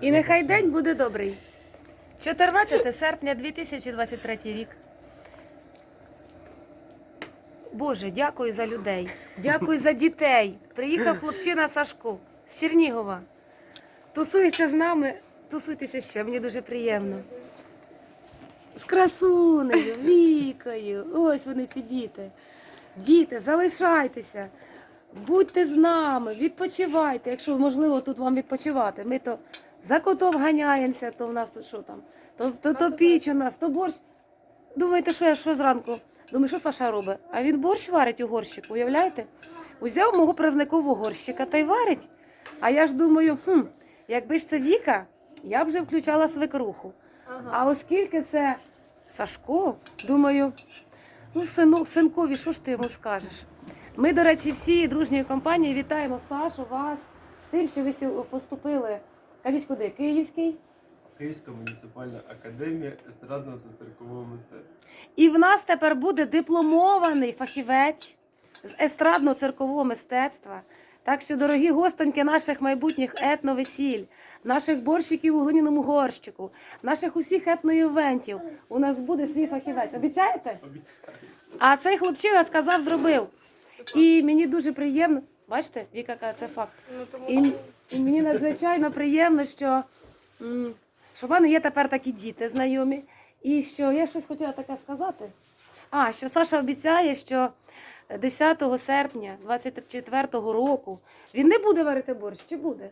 І нехай день буде добрий. 14 серпня 2023 рік. Боже, дякую за людей. Дякую за дітей. Приїхав хлопчина Сашко з Чернігова. Тусується з нами. Тусуйтеся ще, мені дуже приємно. З красунею, Вікою. Ось вони ці діти. Діти, залишайтеся. Будьте з нами, відпочивайте, якщо можливо тут вам відпочивати. Ми то за котом ганяємося, то в нас тут що там? То, то, то піч у нас, то борщ. Думаєте, що я що зранку? Думаю, що Саша робить? А він борщ варить у горщику, уявляєте? Узяв мого празникового горщика та й варить. А я ж думаю, хм, якби ж це Віка, я б вже включала свекруху. А оскільки це Сашко, думаю, ну, сину, синкові, що ж ти йому скажеш? Ми, до речі, всі дружньою компанією вітаємо Сашу, вас з тим, що ви поступили. Кажіть, куди? Київський? Київська муніципальна академія естрадного та циркового мистецтва. І в нас тепер буде дипломований фахівець з естрадно-циркового мистецтва. Так що, дорогі гостоньки наших майбутніх етновесіль, наших борщиків у глиняному горщику, наших усіх етноівентів, у нас буде свій фахівець. Обіцяєте? Обіцяю. А цей хлопчина сказав, зробив. І мені дуже приємно. Бачите, Віка це факт. І, і мені надзвичайно приємно, що, що в мене є тепер такі діти знайомі. І що я щось хотіла таке сказати. А, що Саша обіцяє, що 10 серпня 24 року він не буде варити борщ, чи буде?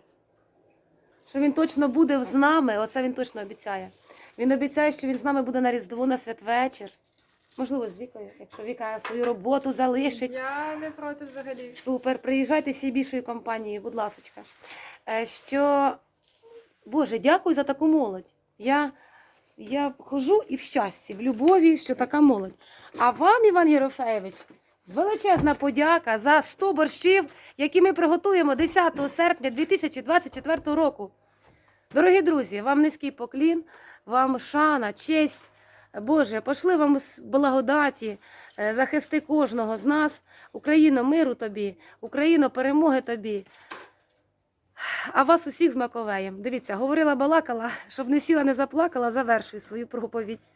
Що він точно буде з нами, оце він точно обіцяє. Він обіцяє, що він з нами буде на Різдво, на святвечір. Можливо, з Вікою, якщо Віка свою роботу залишить. Я не проти взагалі. Супер, приїжджайте ще більшою компанією, будь ласочка. Е, Що, Боже, дякую за таку молодь. Я, я хожу і в щасті, в любові, що така молодь. А вам, Іван Єрофеєвич, величезна подяка за 100 борщів, які ми приготуємо 10 серпня 2024 року. Дорогі друзі, вам низький поклін, вам шана, честь. Боже, пошли вам благодаті, е, захисти кожного з нас. Україно, миру тобі, Україно, перемоги тобі. А вас усіх з Маковеєм. Дивіться, говорила, балакала, щоб не сіла, не заплакала, завершую свою проповідь.